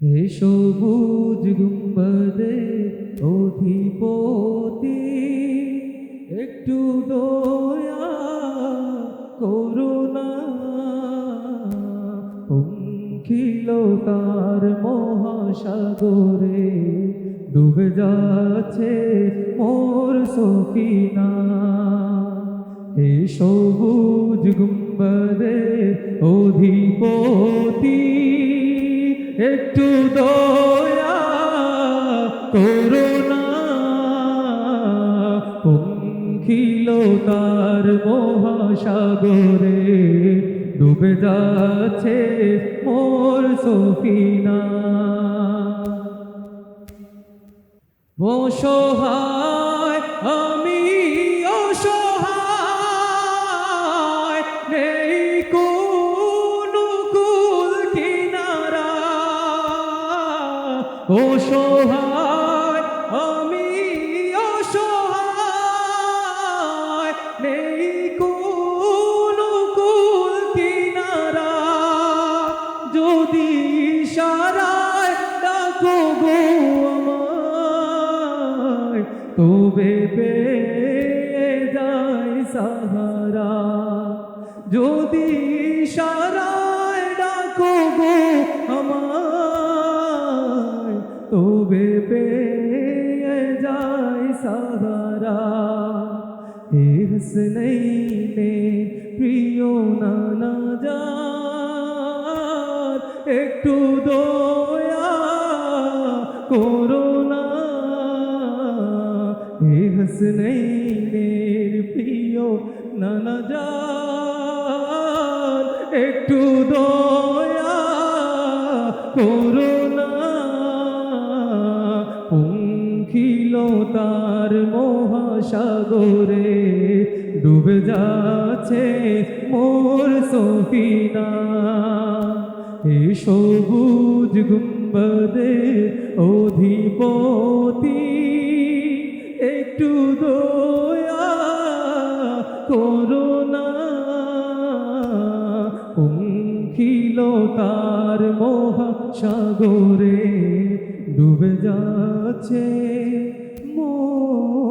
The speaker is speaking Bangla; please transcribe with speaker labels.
Speaker 1: হে সবুজ গুম্বদে অধিপতি, একটু দয়া করুণা পঙ্খিল তার মহাসাগরে ডুবে যাচ্ছে মোর সফিনা হে সবুজ গুম্বদে অধিপতি একটু দয়া করুণা পঙ্খিল তার মহাসাগরে ডুবে যাচ্ছে মোর সফিনা। অসহায় অসহায় আমি অসহায়, নেই কোনো কুল কিনারা। যদি সারায় ডাকো গো আমায়, তবে পেয়ে যাই সাহারা। যদি সারায় তবে পেয়ে যাই সাহারা। হে হসনৈনে প্রিয় নানা যার। একটু দয়া করোনা হে হসনৈনের প্রিয় নানা যার। একটু দয়া করোনা তার মহাসাগরে ডুবে যাচ্ছে মোর সফিনা এ সবুজ গুম্বদে অধিপতি, একটু দয়া করোনা পঙ্খিল তার মহাসাগরে ডুবে যাচ্ছে মোর সফিনা